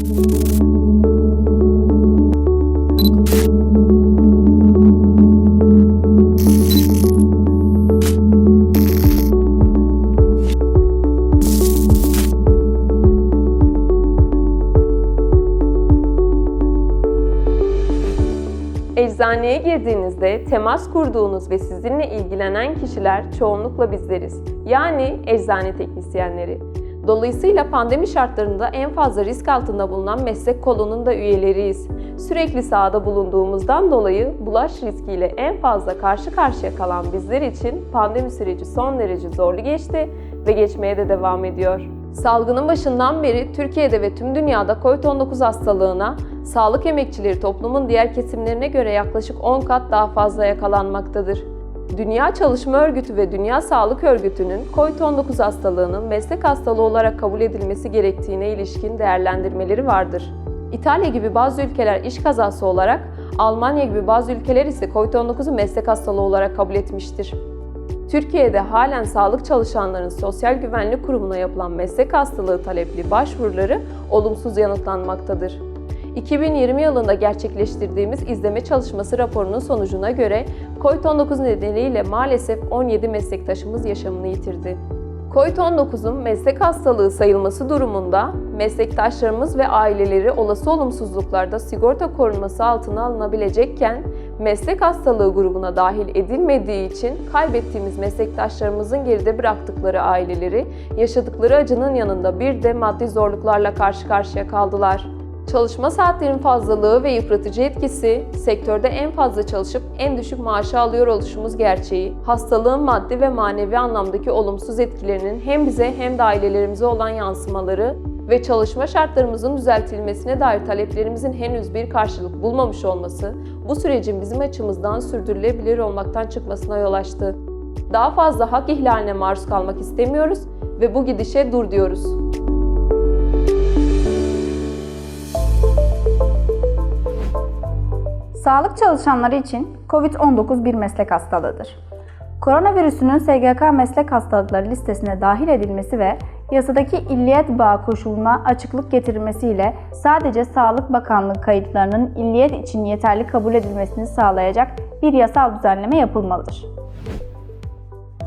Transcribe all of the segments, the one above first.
Eczaneye girdiğinizde temas kurduğunuz ve sizinle ilgilenen kişiler çoğunlukla bizleriz. Yani eczane teknisyenleri. Dolayısıyla pandemi şartlarında en fazla risk altında bulunan meslek kolunun da üyeleriyiz. Sürekli sahada bulunduğumuzdan dolayı bulaş riskiyle en fazla karşı karşıya kalan bizler için pandemi süreci son derece zorlu geçti ve geçmeye de devam ediyor. Salgının başından beri Türkiye'de ve tüm dünyada COVID-19 hastalığına sağlık emekçileri toplumun diğer kesimlerine göre yaklaşık 10 kat daha fazla yakalanmaktadır. Dünya Çalışma Örgütü ve Dünya Sağlık Örgütü'nün COVID-19 hastalığının meslek hastalığı olarak kabul edilmesi gerektiğine ilişkin değerlendirmeleri vardır. İtalya gibi bazı ülkeler iş kazası olarak, Almanya gibi bazı ülkeler ise COVID-19'u meslek hastalığı olarak kabul etmiştir. Türkiye'de halen sağlık çalışanlarının Sosyal Güvenlik Kurumu'na yapılan meslek hastalığı talepli başvuruları olumsuz yanıtlanmaktadır. 2020 yılında gerçekleştirdiğimiz izleme çalışması raporunun sonucuna göre COVID-19 nedeniyle maalesef 17 meslektaşımız yaşamını yitirdi. COVID-19'un meslek hastalığı sayılması durumunda meslektaşlarımız ve aileleri olası olumsuzluklarda sigorta korunması altına alınabilecekken meslek hastalığı grubuna dahil edilmediği için kaybettiğimiz meslektaşlarımızın geride bıraktıkları aileleri yaşadıkları acının yanında bir de maddi zorluklarla karşı karşıya kaldılar. Çalışma saatlerinin fazlalığı ve yıpratıcı etkisi, sektörde en fazla çalışıp en düşük maaşı alıyor oluşumuz gerçeği, hastalığın maddi ve manevi anlamdaki olumsuz etkilerinin hem bize hem de ailelerimize olan yansımaları ve çalışma şartlarımızın düzeltilmesine dair taleplerimizin henüz bir karşılık bulmamış olması, bu sürecin bizim açımızdan sürdürülebilir olmaktan çıkmasına yol açtı. Daha fazla hak ihlaline maruz kalmak istemiyoruz ve bu gidişe dur diyoruz. Sağlık çalışanları için COVID-19 bir meslek hastalığıdır. Koronavirüsünün SGK meslek hastalıkları listesine dahil edilmesi ve yasadaki illiyet bağı koşuluna açıklık getirilmesiyle sadece Sağlık Bakanlığı kayıtlarının illiyet için yeterli kabul edilmesini sağlayacak bir yasal düzenleme yapılmalıdır.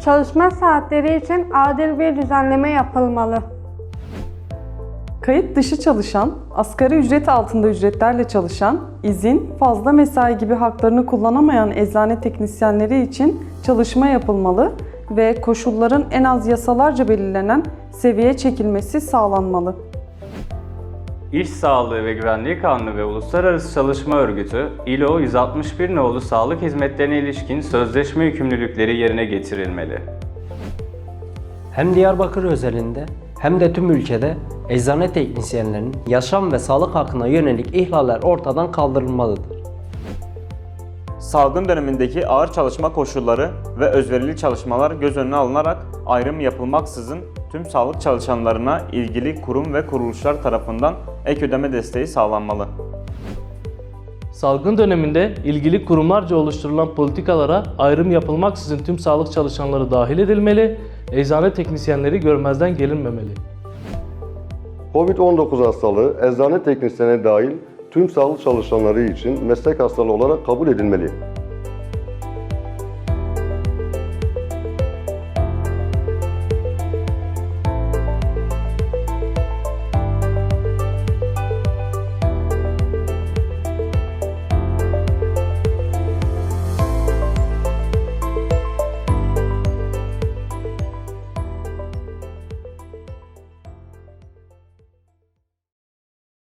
Çalışma saatleri için adil bir düzenleme yapılmalı. Kayıt dışı çalışan, asgari ücret altında ücretlerle çalışan, izin, fazla mesai gibi haklarını kullanamayan eczane teknisyenleri için çalışma yapılmalı ve koşulların en az yasalarca belirlenen seviyeye çekilmesi sağlanmalı. İş Sağlığı ve Güvenliği Kanunu ve Uluslararası Çalışma Örgütü, ILO 161 nolu sağlık hizmetlerine ilişkin sözleşme yükümlülükleri yerine getirilmeli. Hem Diyarbakır özelinde hem de tüm ülkede eczane teknisyenlerinin yaşam ve sağlık hakkına yönelik ihlaller ortadan kaldırılmalıdır. Salgın dönemindeki ağır çalışma koşulları ve özverili çalışmalar göz önüne alınarak ayrım yapılmaksızın tüm sağlık çalışanlarına ilgili kurum ve kuruluşlar tarafından ek ödeme desteği sağlanmalı. Salgın döneminde ilgili kurumlarca oluşturulan politikalara ayrım yapılmaksızın tüm sağlık çalışanları dahil edilmeli, eczane teknisyenleri görmezden gelinmemeli. Covid-19 hastalığı eczane teknisyeni dahil tüm sağlık çalışanları için meslek hastalığı olarak kabul edilmeli.